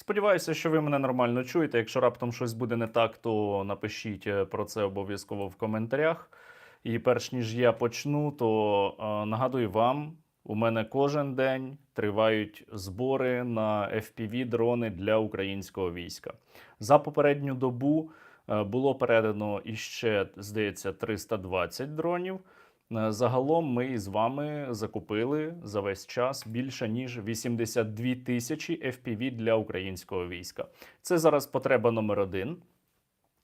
Сподіваюся, що ви мене нормально чуєте. Якщо раптом щось буде не так, то напишіть е, про це обов'язково в коментарях. І перш ніж я почну, то е, нагадую вам, у мене кожен день тривають збори на fpv дрони для українського війська. За попередню добу е, було передано іще, здається, 320 дронів. Е, Загалом ми з вами закупили за весь час більше ніж 82 тисячі FPV для українського війська. Це зараз потреба номер один.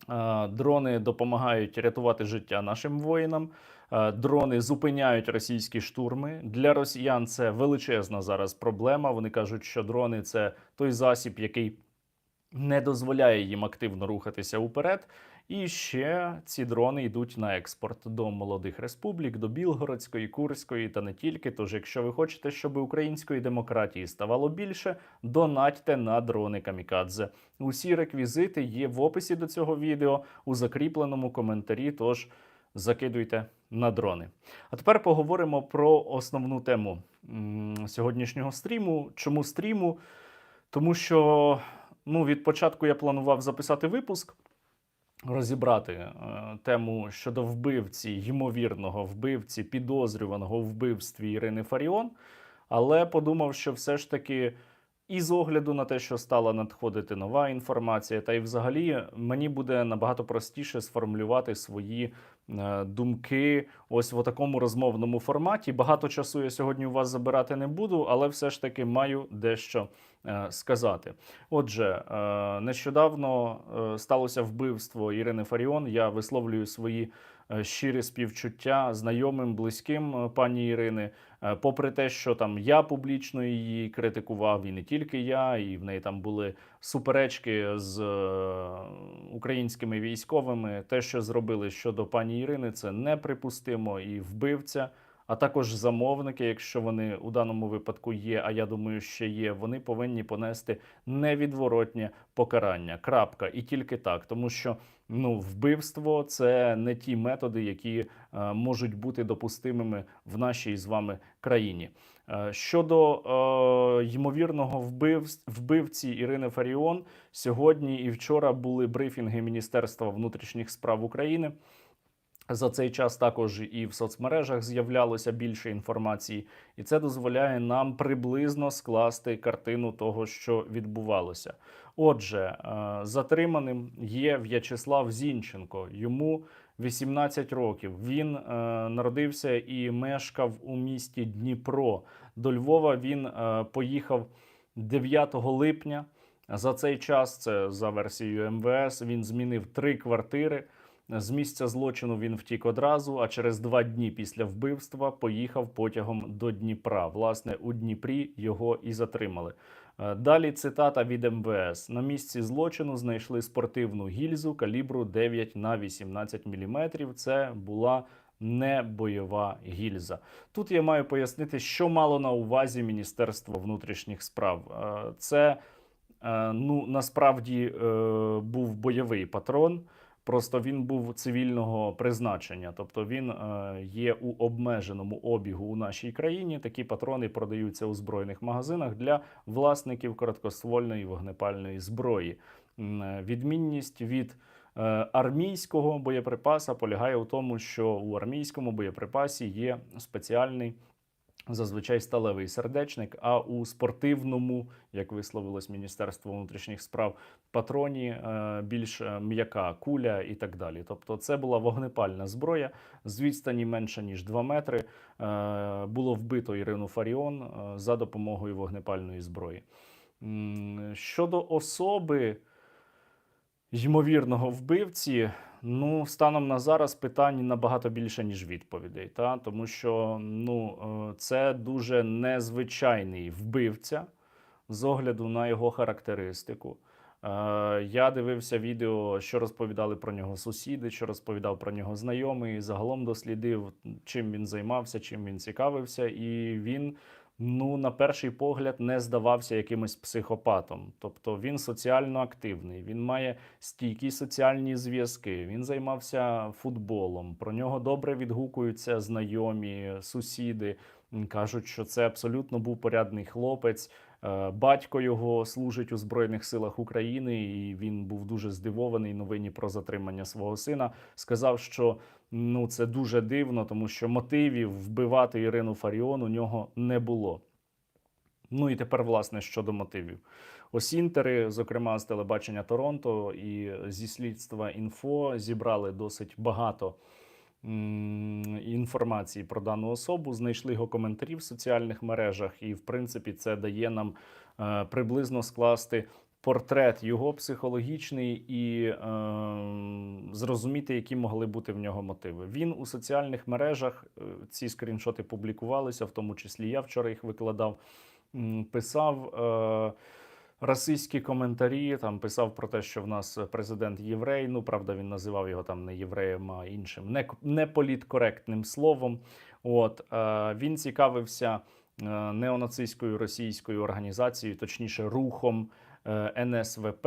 Е, Дрони допомагають рятувати життя нашим воїнам. Е, Дрони зупиняють російські штурми. Для росіян це величезна зараз проблема. Вони кажуть, що дрони це той засіб, який не дозволяє їм активно рухатися уперед. І ще ці дрони йдуть на експорт до молодих республік, до Білгородської, Курської та не тільки. Тож, якщо ви хочете, щоб української демократії ставало більше, донатьте на дрони Камікадзе. Усі реквізити є в описі до цього відео у закріпленому коментарі. Тож закидуйте на дрони. А тепер поговоримо про основну тему сьогоднішнього стріму. Чому стріму? Тому що ну, від початку я планував записати випуск розібрати е, тему щодо вбивці, ймовірного вбивці, підозрюваного в вбивстві Ірини Фаріон. Але подумав, що все ж таки, і з огляду на те, що стала надходити нова інформація, та й взагалі мені буде набагато простіше сформулювати свої думки ось в такому розмовному форматі. Багато часу я сьогодні у вас забирати не буду, але все ж таки маю дещо е, сказати. Отже, е, нещодавно е, сталося вбивство Ірини Фаріон. Я висловлюю свої е, щирі співчуття знайомим, близьким е, пані Ірини. Е, Попри те, що там я публічно її критикував, і не тільки я, і в неї там були суперечки з е, українськими військовими. Те, що зробили щодо пані Ірини, це неприпустимо і вбивця. А також замовники, якщо вони у даному випадку є, а я думаю, що є, вони повинні понести невідворотнє покарання. Крапка, і тільки так, тому що ну, вбивство це не ті методи, які е, можуть бути допустимими в нашій з вами країні. Е, щодо е, ймовірного вбивств, вбивці Ірини Фаріон, сьогодні і вчора були брифінги Міністерства внутрішніх справ України. За цей час також і в соцмережах з'являлося більше інформації, і це дозволяє нам приблизно скласти картину того, що відбувалося. Отже, е, затриманим є В'ячеслав Зінченко. Йому 18 років. Він е, народився і мешкав у місті Дніпро. До Львова він е, поїхав 9 липня. За цей час, це за версією МВС, він змінив три квартири. З місця злочину він втік одразу, а через два дні після вбивства поїхав потягом до Дніпра. Власне, у Дніпрі його і затримали. Е, Далі цитата від МВС: на місці злочину знайшли спортивну гільзу калібру 9 на 18 мм. Це була не бойова гільза. Тут я маю пояснити, що мало на увазі Міністерство внутрішніх справ. Е, Це е, ну насправді був бойовий патрон. Просто він був цивільного призначення, тобто він е, є у обмеженому обігу у нашій країні. Такі патрони продаються у збройних магазинах для власників короткоствольної вогнепальної зброї. Е, Відмінність від е, армійського боєприпаса полягає у тому, що у армійському боєприпасі є спеціальний зазвичай сталевий сердечник, а у спортивному, як висловилось Міністерство внутрішніх справ, патроні е, більш е, м'яка куля і так далі. Тобто, це була вогнепальна зброя з відстані менше ніж 2 метри. Е, Було вбито Ірину Фаріон за допомогою вогнепальної зброї. Щодо особи ймовірного вбивці, ну станом на зараз питань набагато більше ніж відповідей, та тому що ну е, це дуже незвичайний вбивця з огляду на його характеристику. Е, Я дивився відео, що розповідали про нього сусіди, що розповідав про нього знайомий. Загалом дослідив, чим він займався, чим він цікавився, і він ну, на перший погляд, не здавався якимось психопатом. Тобто він соціально активний, він має стійкі соціальні зв'язки, він займався футболом. Про нього добре відгукуються знайомі, сусіди. Кажуть, що це абсолютно був порядний хлопець. Е, Батько його служить у Збройних силах України, і він був дуже здивований новині про затримання свого сина. Сказав, що ну це дуже дивно, тому що мотивів вбивати Ірину Фаріон у нього не було. Ну і тепер, власне, щодо мотивів. Осінтери, зокрема з телебачення Торонто і зі слідства інфо, зібрали досить багато інформації про дану особу. Знайшли його коментарі в соціальних мережах, і в принципі це дає нам е, приблизно скласти портрет його психологічний і е, зрозуміти, які могли бути в нього мотиви. Він у соціальних мережах е, ці скріншоти публікувалися, в тому числі я вчора їх викладав. Писав расистські коментарі. Там писав про те, що в нас президент єврей. Ну правда, він називав його там не євреєм, а іншим не, не політкоректним словом. От е, він цікавився е, неонацистською російською організацією, точніше, рухом е, НСВП.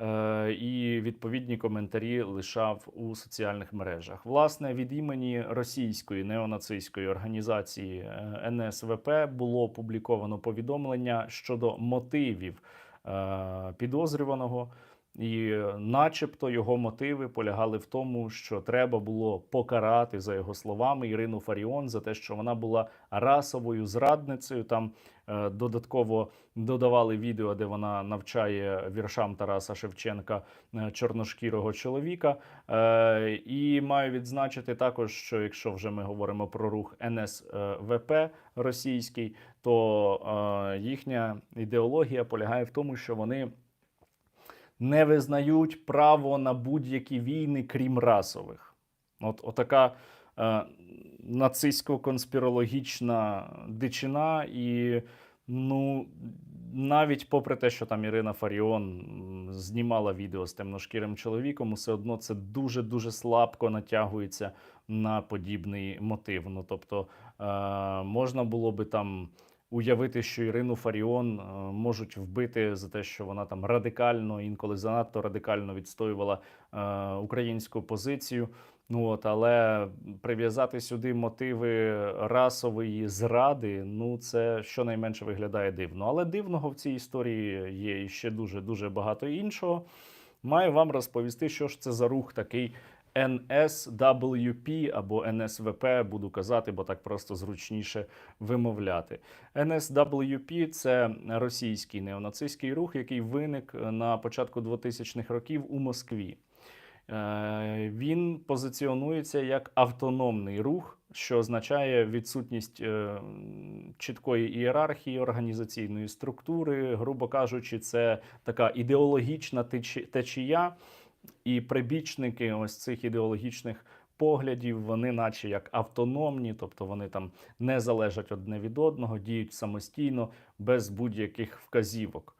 Е, І відповідні коментарі лишав у соціальних мережах. Власне, від імені російської неонацистської організації е, НСВП було опубліковано повідомлення щодо мотивів е, підозрюваного. І, е, начебто, його мотиви полягали в тому, що треба було покарати, за його словами, Ірину Фаріон за те, що вона була расовою зрадницею. Там е, додатково додавали відео, де вона навчає віршам Тараса Шевченка е, чорношкірого чоловіка. Е, і маю відзначити також, що якщо вже ми говоримо про рух НСВП російський, то е, їхня ідеологія полягає в тому, що вони не визнають право на будь-які війни, крім расових. От отака е, нацистсько-конспірологічна дичина, і ну навіть попри те, що там Ірина Фаріон знімала відео з темношкірим чоловіком, все одно це дуже дуже слабко натягується на подібний мотив. Ну тобто е, можна було би там уявити, що Ірину Фаріон е, можуть вбити за те, що вона там радикально, інколи занадто радикально відстоювала е, українську позицію. Ну от, але прив'язати сюди мотиви расової зради, ну це щонайменше виглядає дивно. Але дивного в цій історії є ще дуже дуже багато іншого. Маю вам розповісти, що ж це за рух такий NSWP або NSVP, буду казати, бо так просто зручніше вимовляти. NSWP – це російський неонацистський рух, який виник на початку 2000-х років у Москві. Е, Він позиціонується як автономний рух, що означає відсутність е, чіткої ієрархії організаційної структури. Грубо кажучи, це така ідеологічна течі- течія, і прибічники ось цих ідеологічних поглядів, вони, наче як автономні, тобто вони там не залежать одне від одного, діють самостійно без будь-яких вказівок.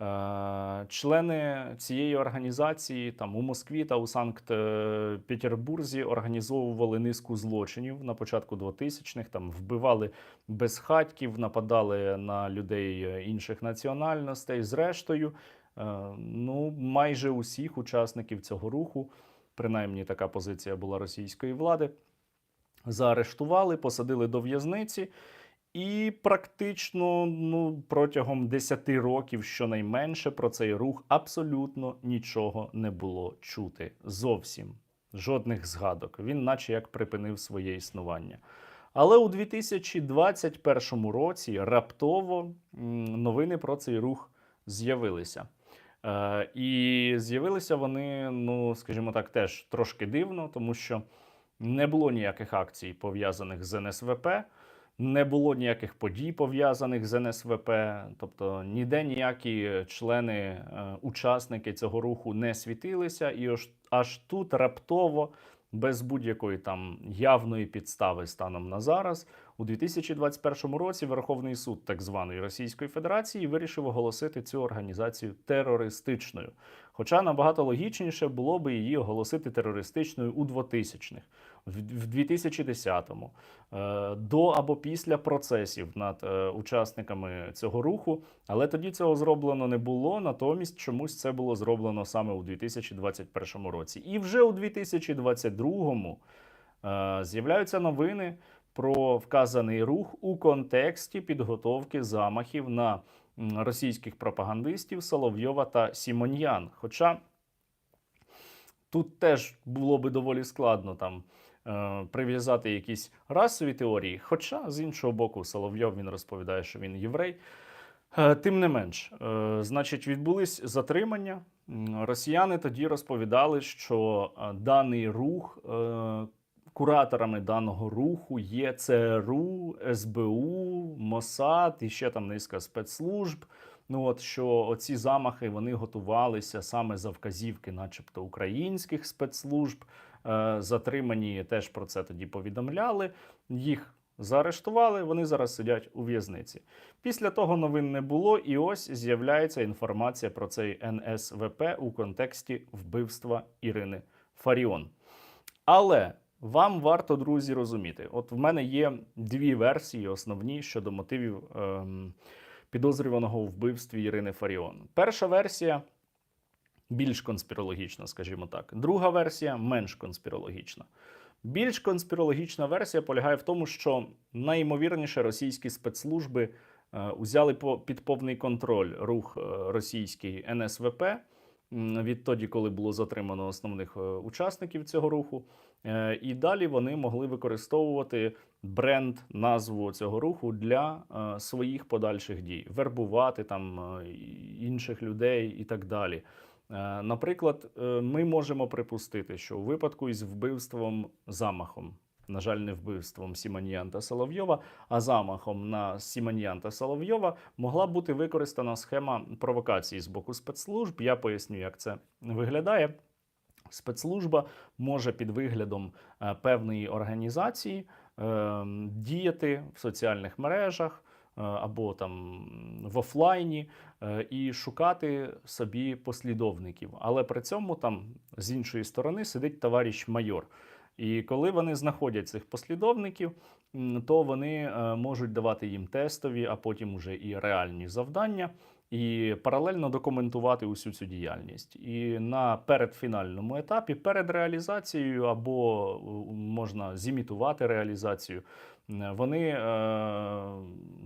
Е, Члени цієї організації там у Москві та у Санкт-Петербурзі організовували низку злочинів на початку 2000-х, Там вбивали безхатьків, нападали на людей інших національностей. Зрештою, ну майже усіх учасників цього руху, принаймні така позиція була російської влади, заарештували, посадили до в'язниці. І практично ну, протягом 10 років, щонайменше, про цей рух абсолютно нічого не було чути. Зовсім жодних згадок. Він, наче як припинив своє існування. Але у 2021 році раптово новини про цей рух з'явилися. Е, і з'явилися вони, ну скажімо так, теж трошки дивно, тому що не було ніяких акцій пов'язаних з НСВП. Не було ніяких подій пов'язаних з НСВП, тобто ніде ніякі члени, е, учасники цього руху не світилися, і аж, аж тут раптово, без будь-якої там явної підстави станом на зараз, у 2021 році Верховний суд так званої Російської Федерації вирішив оголосити цю організацію терористичною. Хоча набагато логічніше було би її оголосити терористичною у 2000-х, в в 2010-му, е, до або після процесів над е, учасниками цього руху. Але тоді цього зроблено не було. Натомість чомусь це було зроблено саме у 2021 році. І вже у 2022-му е, з'являються новини про вказаний рух у контексті підготовки замахів на російських пропагандистів Соловйова та Сімоньян. Хоча тут теж було би доволі складно там е, прив'язати якісь расові теорії. Хоча, з іншого боку, Соловйов він розповідає, що він єврей. Е, Тим не менш, е, значить, відбулись затримання. Росіяни тоді розповідали, що даний рух, кураторами даного руху є ЦРУ, СБУ, МОСАД і ще там низка спецслужб. Ну от що оці замахи вони готувалися саме за вказівки, начебто українських спецслужб. Е, Затримані теж про це тоді повідомляли. Їх заарештували. Вони зараз сидять у в'язниці. Після того новин не було, і ось з'являється інформація про цей НСВП у контексті вбивства Ірини Фаріон. Але вам варто, друзі, розуміти: от в мене є дві версії основні щодо мотивів ем, підозрюваного у вбивстві Ірини Фаріон. Перша версія більш конспірологічна, скажімо так. Друга версія менш конспірологічна. Більш конспірологічна версія полягає в тому, що найімовірніше російські спецслужби е, узяли по, під повний контроль рух е, російський НСВП відтоді, коли було затримано основних е, учасників цього руху. Е, І далі вони могли використовувати бренд, назву цього руху для е, своїх подальших дій, вербувати там е, інших людей і так далі. Наприклад, ми можемо припустити, що у випадку із вбивством замахом, на жаль, не вбивством Сімоньян та Соловйова, а замахом на Сімоньян та Соловйова могла бути використана схема провокації з боку спецслужб. Я поясню, як це виглядає. Спецслужба може під виглядом е, певної організації е, діяти в соціальних мережах е, або там в офлайні і шукати собі послідовників. Але при цьому там з іншої сторони сидить товариш майор. І коли вони знаходять цих послідовників, то вони можуть давати їм тестові, а потім уже і реальні завдання, і паралельно документувати усю цю діяльність. І на передфінальному етапі, перед реалізацією, або е, можна зімітувати реалізацію, вони, е,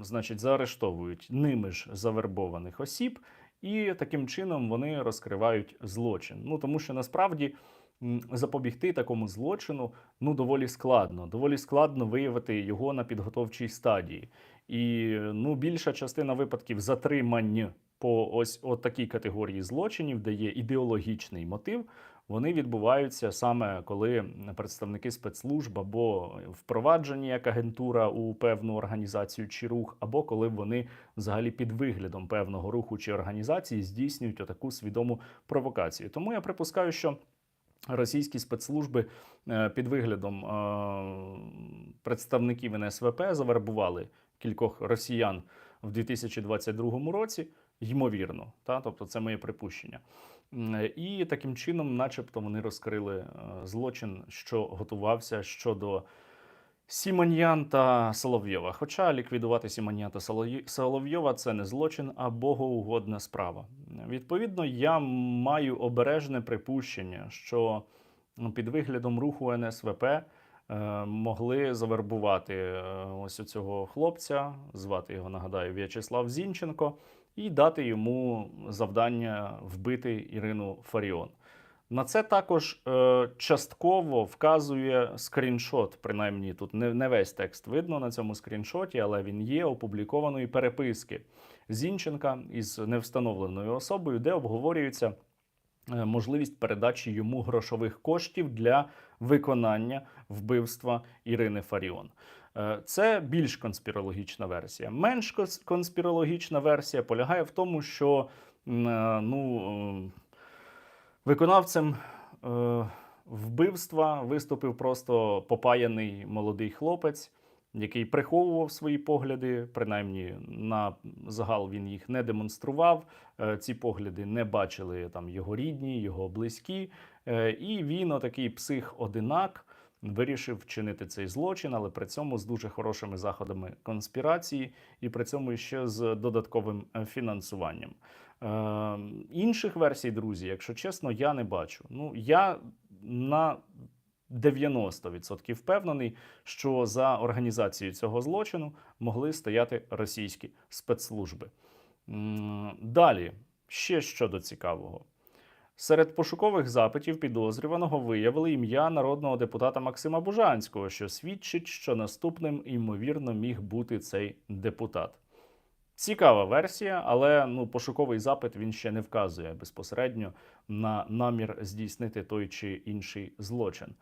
значить, заарештовують ними ж завербованих осіб, і таким чином вони розкривають злочин. Ну тому що насправді запобігти такому злочину ну доволі складно. Доволі складно виявити його на підготовчій стадії. І ну, більша частина випадків затримань по ось от такій категорії злочинів, де є ідеологічний мотив, вони відбуваються саме коли представники спецслужб або впроваджені як агентура у певну організацію чи рух, або коли вони взагалі під виглядом певного руху чи організації здійснюють отаку свідому провокацію. Тому я припускаю, що російські спецслужби е, під виглядом е, представників НСВП завербували кількох росіян в 2022 році, ймовірно, та тобто це моє припущення. І таким чином, начебто, вони розкрили е, злочин, що готувався щодо Сімоньян та Соловйова. Хоча ліквідувати Сімоньян та Соловйова це не злочин, а богоугодна справа. Відповідно, я маю обережне припущення, що ну, під виглядом руху НСВП могли завербувати е, ось цього хлопця, звати його, нагадаю, В'ячеслав Зінченко, і дати йому завдання вбити Ірину Фаріон. На це також е, частково вказує скріншот. Принаймні, тут не, не весь текст видно на цьому скріншоті, але він є опублікованої переписки Зінченка із невстановленою особою, де обговорюється е, можливість передачі йому грошових коштів для виконання вбивства Ірини Фаріон. Е, Це більш конспірологічна версія. Менш конспірологічна версія полягає в тому, що е, ну. е, Виконавцем вбивства виступив просто попаяний молодий хлопець, який приховував свої погляди. Принаймні, на загал він їх не демонстрував. Ці погляди не бачили там його рідні, його близькі. Е, і він, отакий псих-одинак, вирішив вчинити цей злочин, але при цьому з дуже хорошими заходами конспірації, і при цьому ще з додатковим е, фінансуванням. Е, інших версій, друзі, якщо чесно, я не бачу. Ну, я на 90% впевнений, що за організацією цього злочину могли стояти російські спецслужби. Далі, ще щодо цікавого. Серед пошукових запитів підозрюваного виявили ім'я народного депутата Максима Бужанського, що свідчить, що наступним ймовірно міг бути цей депутат. Цікава версія, але ну, пошуковий запит він ще не вказує безпосередньо на намір здійснити той чи інший злочин.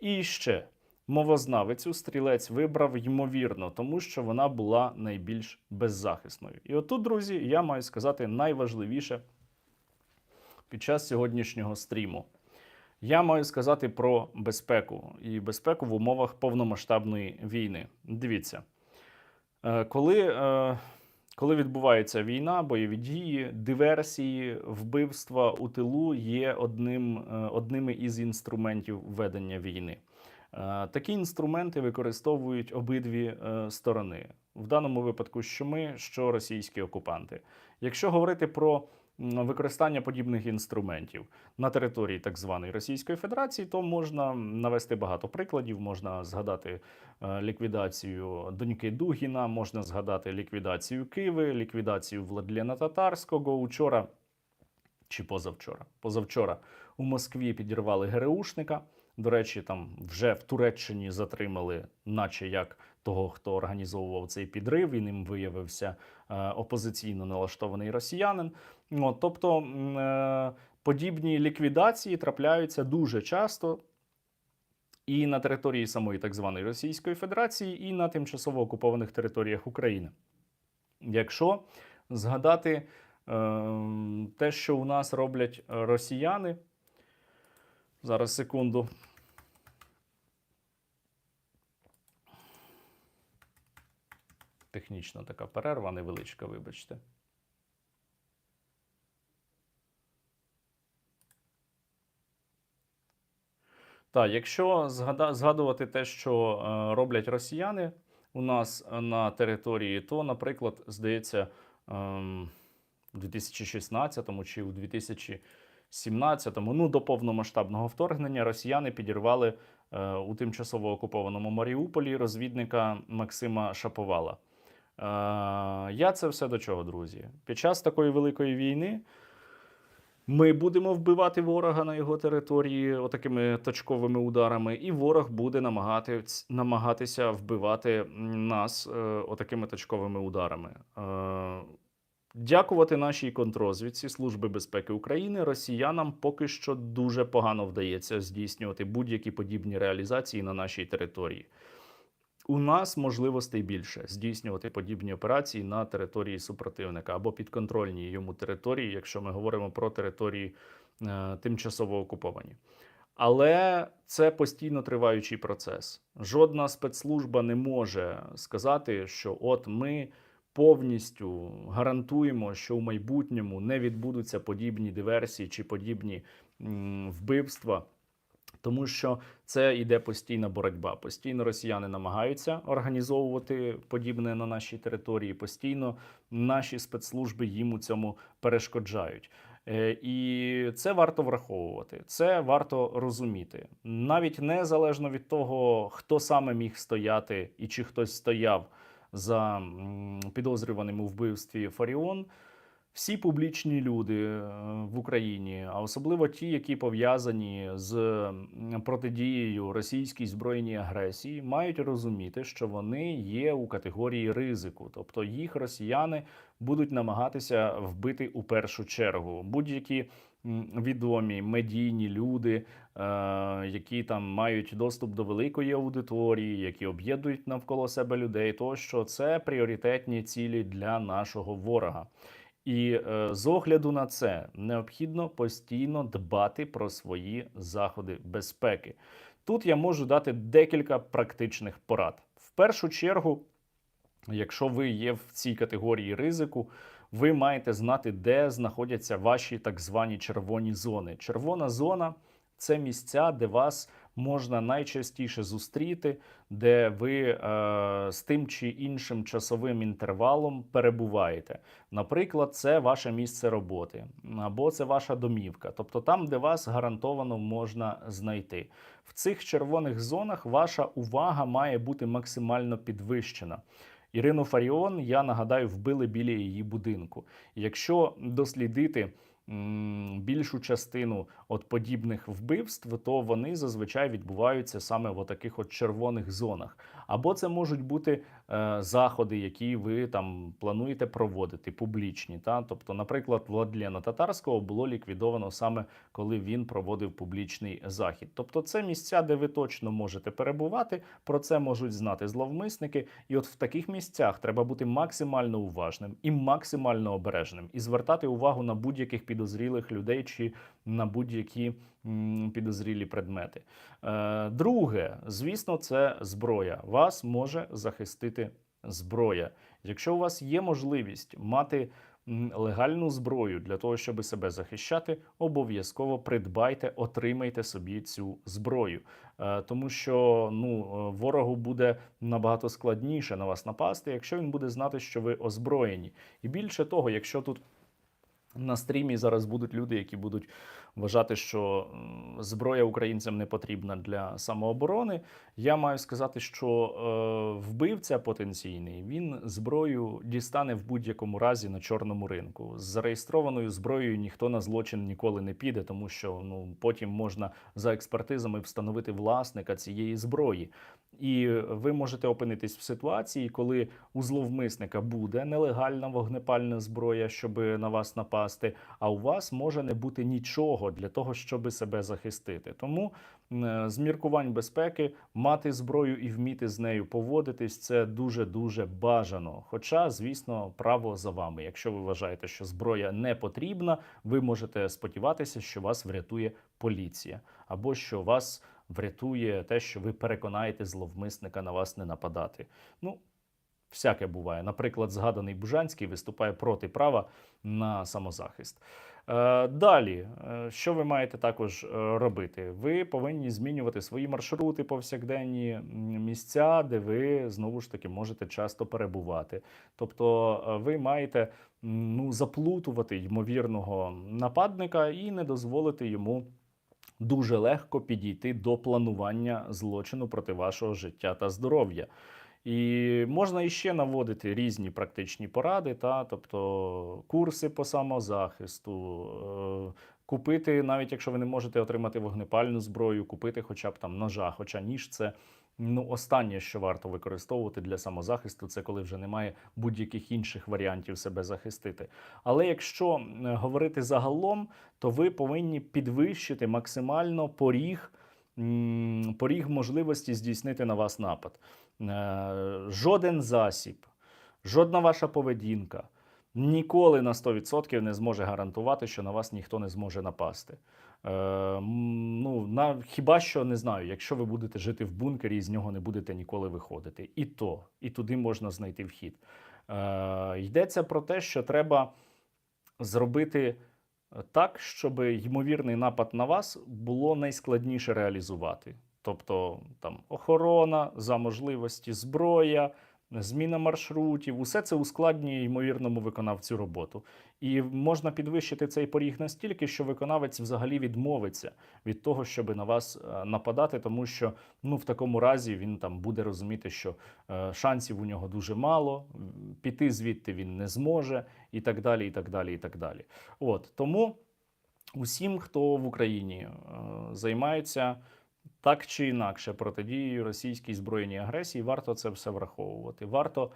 І ще мовознавицю стрілець вибрав ймовірно, тому що вона була найбільш беззахисною. І отут, друзі, я маю сказати найважливіше під час сьогоднішнього стріму. Я маю сказати про безпеку і безпеку в умовах повномасштабної війни. Дивіться, е, коли, е, коли відбувається війна, бойові дії, диверсії, вбивства у тилу є одним, е, одними із інструментів ведення війни. Такі інструменти використовують обидві сторони. В даному випадку, що ми, що російські окупанти. Якщо говорити про використання подібних інструментів на території так званої Російської Федерації, то можна навести багато прикладів. Можна згадати е, ліквідацію доньки Дугіна, можна згадати ліквідацію Киви, ліквідацію Владлена Татарського. Учора чи позавчора. Позавчора у Москві підірвали ГРУшника. До речі, там вже в Туреччині затримали, наче як того, хто організовував цей підрив, і ним виявився опозиційно налаштований росіянин. От, тобто е, подібні ліквідації трапляються дуже часто. І на території самої так званої Російської Федерації, і на тимчасово окупованих територіях України. Якщо згадати е, те, що у нас роблять е, росіяни, зараз секунду. Технічна така перерва невеличка, вибачте. Так, якщо згадувати те, що е, роблять росіяни у нас на території, то, наприклад, здається, ем, у 2016 чи у 2017, ну до повномасштабного вторгнення, росіяни підірвали е, у тимчасово окупованому Маріуполі розвідника Максима Шаповала. Е, я це все до чого, друзі? Під час такої великої війни. Ми будемо вбивати ворога на його території отакими точковими ударами, і ворог буде намагати, намагатися вбивати нас е, отакими точковими ударами. Е, дякувати нашій контрозвідці Служби безпеки України росіянам поки що дуже погано вдається здійснювати будь-які подібні реалізації на нашій території. У нас можливостей більше здійснювати подібні операції на території супротивника або підконтрольній йому території, якщо ми говоримо про території е, тимчасово окуповані. Але це постійно триваючий процес. Жодна спецслужба не може сказати, що от ми повністю гарантуємо, що в майбутньому не відбудуться подібні диверсії чи подібні м, вбивства. Тому що це йде постійна боротьба. Постійно росіяни намагаються організовувати подібне на нашій території. Постійно наші спецслужби їм у цьому перешкоджають. Е, І це варто враховувати, це варто розуміти. Навіть незалежно від того, хто саме міг стояти і чи хтось стояв за підозрюваним у вбивстві Фаріон. Всі публічні люди е, в Україні, а особливо ті, які пов'язані з протидією російській збройній агресії, мають розуміти, що вони є у категорії ризику, тобто їх росіяни будуть намагатися вбити у першу чергу. Будь-які відомі медійні люди, е, які там мають доступ до великої аудиторії, які об'єднують навколо себе людей, тощо це пріоритетні цілі для нашого ворога. І е, з огляду на це необхідно постійно дбати про свої заходи безпеки. Тут я можу дати декілька практичних порад. В першу чергу, якщо ви є в цій категорії ризику, ви маєте знати, де знаходяться ваші так звані червоні зони. Червона зона це місця, де вас можна найчастіше зустріти, де ви е, з тим чи іншим часовим інтервалом перебуваєте. Наприклад, це ваше місце роботи або це ваша домівка, тобто там, де вас гарантовано можна знайти. В цих червоних зонах ваша увага має бути максимально підвищена. Ірину Фаріон, я нагадаю, вбили біля її будинку. Якщо дослідити більшу частину от подібних вбивств, то вони зазвичай відбуваються саме в таких от червоних зонах. Або це можуть бути е, заходи, які ви там плануєте проводити, публічні. Та? Тобто, наприклад, Владлена Татарського було ліквідовано саме коли він проводив публічний захід. Тобто, це місця, де ви точно можете перебувати. Про це можуть знати зловмисники. І от в таких місцях треба бути максимально уважним і максимально обережним, і звертати увагу на будь-яких підозрілих людей чи на будь-які підозрілі предмети. Е, друге, звісно, це зброя. Вас може захистити зброя. Якщо у вас є можливість мати легальну зброю для того, щоб себе захищати, обов'язково придбайте, отримайте собі цю зброю. Е, Тому що ну, е, ворогу буде набагато складніше на вас напасти, якщо він буде знати, що ви озброєні. І більше того, якщо тут на стрімі зараз будуть люди, які будуть вважати, що зброя українцям не потрібна для самооборони. Я маю сказати, що е, вбивця потенційний він зброю дістане в будь-якому разі на чорному ринку. З зареєстрованою зброєю ніхто на злочин ніколи не піде, тому що ну потім можна за експертизами встановити власника цієї зброї. І ви можете опинитись в ситуації, коли у зловмисника буде нелегальна вогнепальна зброя, щоб на вас напасти, а у вас може не бути нічого для того, щоб себе захистити. Тому з міркувань безпеки мати зброю і вміти з нею поводитись це дуже дуже бажано. Хоча, звісно, право за вами. Якщо ви вважаєте, що зброя не потрібна, ви можете сподіватися, що вас врятує поліція, або що вас врятує те, що ви переконаєте зловмисника на вас не нападати. Ну, всяке буває. Наприклад, згаданий Бужанський виступає проти права на самозахист. Е, Далі, е, що ви маєте також е, робити? Ви повинні змінювати свої маршрути, повсякденні місця, де ви знову ж таки можете часто перебувати. Тобто, ви маєте ну, заплутувати ймовірного нападника і не дозволити йому дуже легко підійти до планування злочину проти вашого життя та здоров'я. І можна іще наводити різні практичні поради, та, тобто курси по самозахисту, е, купити, навіть якщо ви не можете отримати вогнепальну зброю, купити хоча б там ножа. Хоча ніж це ну, останнє, що варто використовувати для самозахисту, це коли вже немає будь-яких інших варіантів себе захистити. Але якщо говорити загалом, то ви повинні підвищити максимально поріг, поріг можливості здійснити на вас напад. Е, Жоден засіб, жодна ваша поведінка ніколи на 100% не зможе гарантувати, що на вас ніхто не зможе напасти. Е, ну, на, хіба що не знаю, якщо ви будете жити в бункері і з нього не будете ніколи виходити. І то, і туди можна знайти вхід. Е, йдеться про те, що треба зробити так, щоб ймовірний напад на вас було найскладніше реалізувати. Тобто там охорона за можливості зброя, зміна маршрутів, усе це ускладнює ймовірному виконавцю роботу. І можна підвищити цей поріг настільки, що виконавець взагалі відмовиться від того, щоб на вас е, нападати, тому що ну в такому разі він там буде розуміти, що е, шансів у нього дуже мало, піти звідти він не зможе, і так далі. І так далі, і так далі. От тому усім, хто в Україні е, займається так чи інакше протидією російській збройній агресії, варто це все враховувати. Варто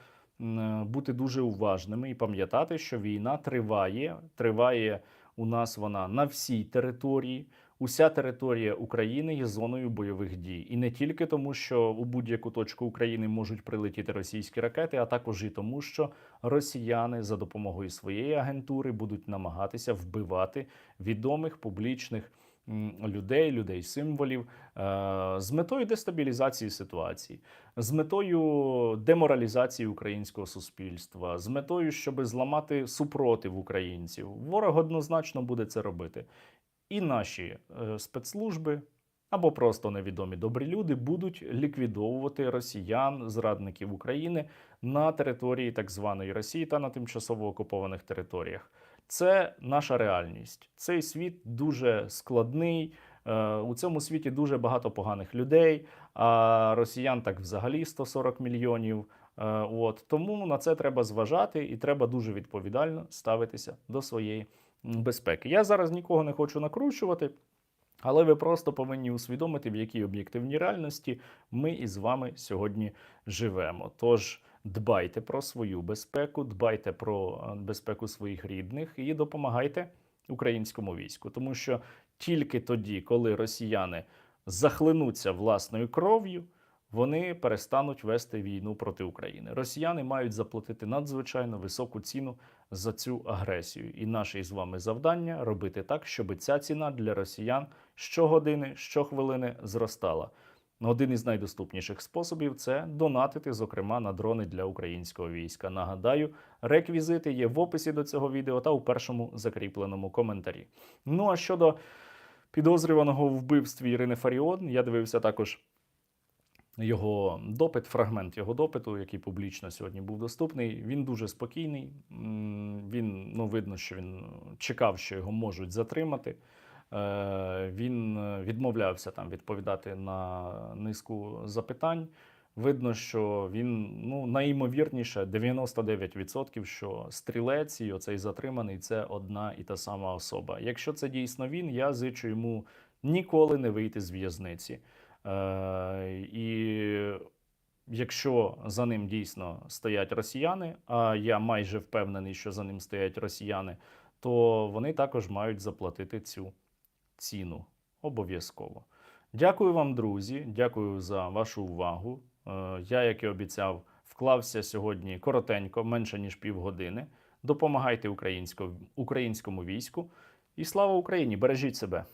бути дуже уважними і пам'ятати, що війна триває. Триває у нас вона на всій території. Уся територія України є зоною бойових дій, і не тільки тому, що у будь-яку точку України можуть прилетіти російські ракети, а також і тому, що росіяни за допомогою своєї агентури будуть намагатися вбивати відомих публічних людей, людей символів е, з метою дестабілізації ситуації, з метою деморалізації українського суспільства, з метою, щоб зламати супротив українців. Ворог однозначно буде це робити. І наші е, спецслужби або просто невідомі добрі люди будуть ліквідовувати росіян, зрадників України на території так званої Росії та на тимчасово окупованих територіях. Це наша реальність. Цей світ дуже складний. е, У цьому світі дуже багато поганих людей. А росіян так взагалі 140 мільйонів. Е, От тому на це треба зважати і треба дуже відповідально ставитися до своєї безпеки. Я зараз нікого не хочу накручувати. Але ви просто повинні усвідомити, в якій об'єктивній реальності ми із вами сьогодні живемо. Тож дбайте про свою безпеку, дбайте про е, безпеку своїх рідних і допомагайте українському війську. Тому що тільки тоді, коли росіяни захлинуться власною кров'ю, вони перестануть вести війну проти України. Росіяни мають заплатити надзвичайно високу ціну за цю агресію. І наше із вами завдання робити так, щоб ця ціна для росіян щогодини, щохвилини зростала. Один із найдоступніших способів це донатити, зокрема, на дрони для українського війська. Нагадаю, реквізити є в описі до цього відео та у першому закріпленому коментарі. Ну а щодо підозрюваного в вбивстві Ірини Фаріон, я дивився також його допит, фрагмент його допиту, який публічно сьогодні був доступний. Він дуже спокійний. Він ну видно, що він чекав, що його можуть затримати. Е, Він е, відмовлявся там відповідати на низку запитань. Видно, що він ну найімовірніше 99%, що стрілець і оцей затриманий це одна і та сама особа. Якщо це дійсно він, я зичу йому ніколи не вийти з в'язниці. Е, і якщо за ним дійсно стоять росіяни, а я майже впевнений, що за ним стоять росіяни, то вони також мають заплатити цю ціну обов'язково. Дякую вам, друзі. Дякую за вашу увагу. Е, Я, як і обіцяв, вклався сьогодні коротенько, менше ніж півгодини. Допомагайте українсько- українському війську. І слава Україні! Бережіть себе!